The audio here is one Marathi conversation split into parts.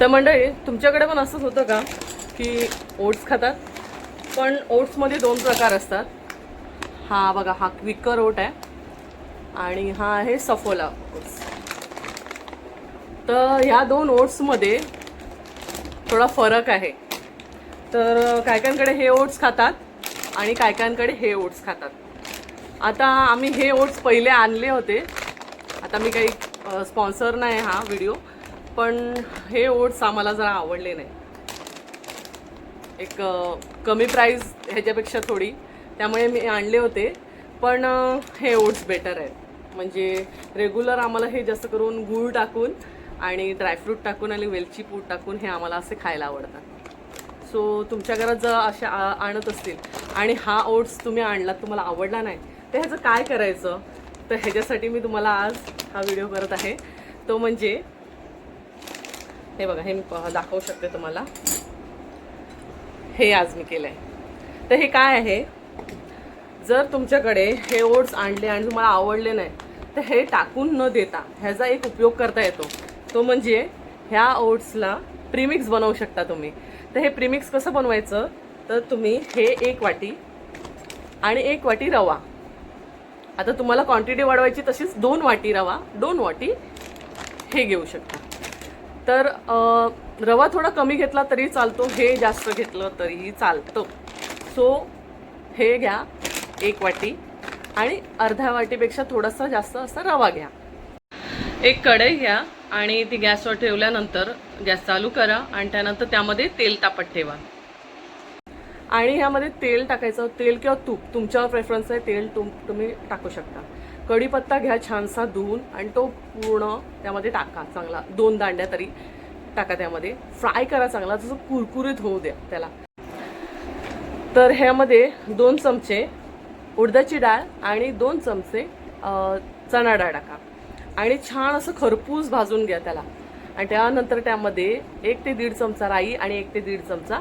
तर मंडळी तुमच्याकडे पण असंच होतं का की ओट्स खातात? पण ओट्समध्ये दोन प्रकार असतात. हा बघा हा क्विकर ओट आहे आणि हा आहे सफोला ओट्स. तर ह्या दोन ओट्समध्ये थोडा फरक आहे. तर काय हे ओट्स खातात आणि काय हे ओट्स खातात. आता आम्ही हे ओट्स पहिले आणले होते. आता मी काही स्पॉन्सर नाही हा व्हिडिओ. पण हे ओट्स आम्हाला जरा आवडले नाही. एक कमी प्राईज ह्याच्यापेक्षा थोडी. त्यामुळे मी आणले होते. पण हे ओट्स बेटर आहेत. म्हणजे रेग्युलर आम्हाला हे जास्त करून गूळ टाकून आणि ड्रायफ्रूट टाकून आणि वेलची पूड टाकून हे आम्हाला असे खायला आवडतात. सो तुमच्या घरात जर अशा आ- आणत असतील आणि हा ओट्स तुम्ही आणलात तुम्हाला आवडला नाही तर ह्याचं काय करायचं? तर ह्याच्यासाठी मी तुम्हाला आज हा व्हिडिओ करत आहे. तो म्हणजे हे बघा हे मी दाखवू शकते तुम्हाला. हे आज मी केलं आहे तर हे काय आहे? जर तुमच्याकडे हे ओट्स आणले आणि तुम्हाला आवडले नाही तर हे टाकून न देता ह्याचा एक उपयोग करता येतो. तो म्हणजे ह्या ओट्सला प्रीमिक्स बनवू शकता तुम्ही. तर हे प्रीमिक्स कसं बनवायचं? तर तुम्ही हे एक वाटी आणि एक वाटी रवा. आता तुम्हाला क्वांटिटी वाढवायची तशीच दोन वाटी रवा दोन वाटी हे घेऊ शकता. तर रवा थोडा कमी घेतला तरी चालतो हे जास्त घेतलं तरीही चालतं. सो हे घ्या एक वाटी आणि अर्ध्या वाटीपेक्षा थोडासा जास्त असा रवा घ्या. एक कढई घ्या आणि ती गॅसवर ठेवल्यानंतर गॅस चालू करा आणि त्यानंतर त्यामध्ये तेल तापत ठेवा. आणि ह्यामध्ये तेल टाकायचं तेल किंवा तूप तुमच्यावर प्रेफरन्स आहे तेल तुम तुम्ही टाकू शकता. कढीपत्ता घ्या छानसा धुवून आणि तो पूर्ण त्यामध्ये टाका चांगला. दोन दांड्या तरी टाका त्यामध्ये. फ्राय करा चांगला जसं कुरकुरीत होऊ द्या त्याला. तर ह्यामध्ये दोन चमचे उडदाची डाळ आणि दोन चमचे चणा डाळ टाका. आणि छान असं खरपूस भाजून घ्या त्याला. आणि त्यानंतर त्यामध्ये एक ते दीड चमचा राई आणि एक ते दीड चमचा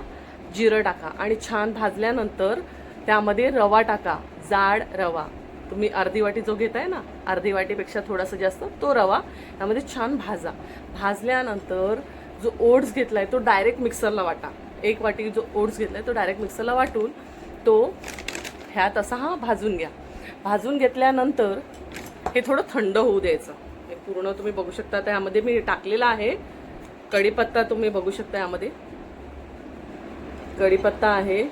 जिरं टाका आणि छान भाजल्यानंतर त्यामध्ये रवा टाका जाड रवा. तुम्ही अर्धी वाटी जो घेताय ना अर्धी वाटीपेक्षा थोडासा जास्त तो रवा त्यामध्ये छान भाजा. भाजल्यानंतर जो ओट्स घेतलाय तो डायरेक्ट मिक्सरला वाटा. एक वाटी जो ओट्स घेतलाय तो डायरेक्ट मिक्सरला वाटून तो ह्यात असा हा भाजून घ्या. भाजून घेतल्यानंतर हे थोडं थंड होऊ द्यायचं. हे पूर्ण तुम्ही बघू शकता त्यामध्ये मी टाकलेला आहे. कढीपत्ता तुम्ही बघू शकता यामध्ये. कढीपत्ता आहे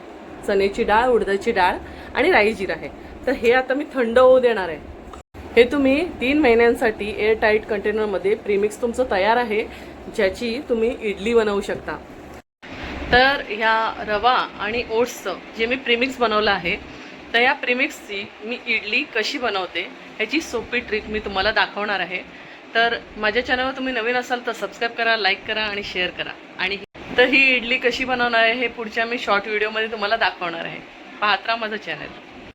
चण्याची डाळ उडदाची डाळ आणि राई जीर आहे. तर हे आता मी थंड होऊ देणार आहे. हे तुम्ही तीन महिन्यांसाठी एअर टाईट कंटेनरमध्ये प्रीमिक्स तुमचं तयार आहे ज्याची तुम्ही इडली बनवू शकता. तर ह्या रवा आणि ओट्सचं जे मी प्रीमिक्स बनवलं आहे तर या प्रीमिक्सची मी इडली कशी बनवते ह्याची सोपी ट्रिक मी तुम्हाला दाखवणार आहे. तर माझ्या चॅनलवर तुम्ही नवीन असाल तर सबस्क्राईब करा लाईक करा आणि शेअर करा. आणि तर ही इडली कशी बनवणार आहे हे पुढच्या मी शॉर्ट व्हिडिओमध्ये तुम्हाला दाखवणार आहे. पाहत राहा माझं चॅनल